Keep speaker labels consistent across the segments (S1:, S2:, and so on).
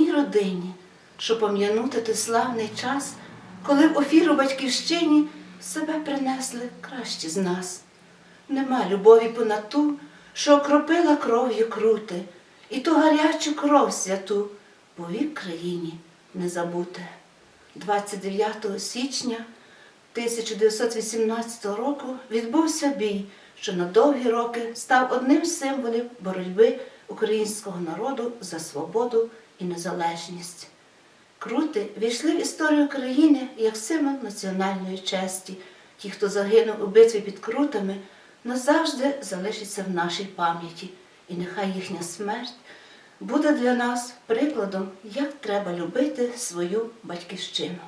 S1: одній родині, щоб пом'янути той славний час, коли в офіру батьківщині себе принесли кращі з нас. Нема любові понад ту, що окропила кров'ю крути, і ту гарячу кров святу повік країні не забути. 29 січня 1918 року відбувся бій, що на довгі роки став одним з символів боротьби українського народу за свободу і незалежність. Крути війшли в історію країни як символ національної честі. Ті, хто загинув у битві під крутами, назавжди залишаться в нашій пам'яті, і нехай їхня смерть буде для нас прикладом, як треба любити свою батьківщину.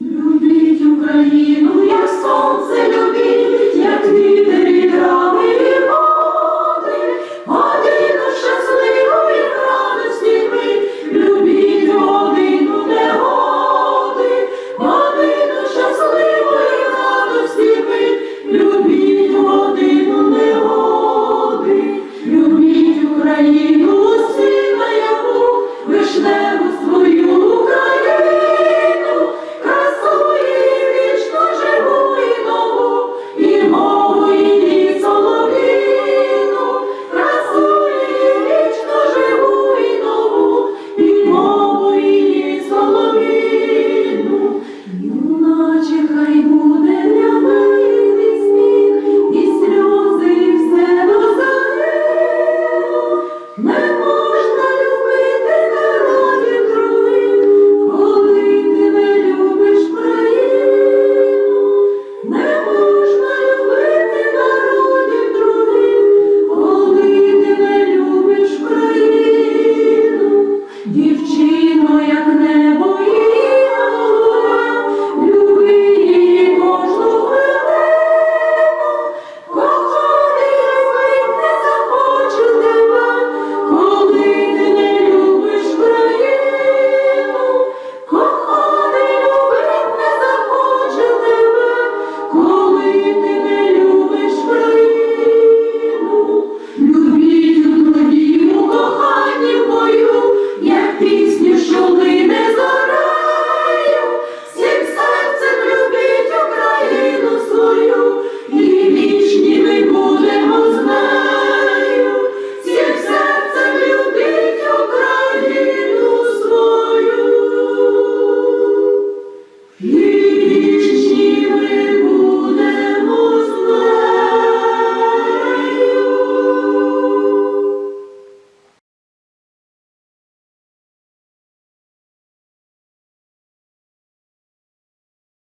S2: Любіть Україну, як сонце любіть, як вітер і трави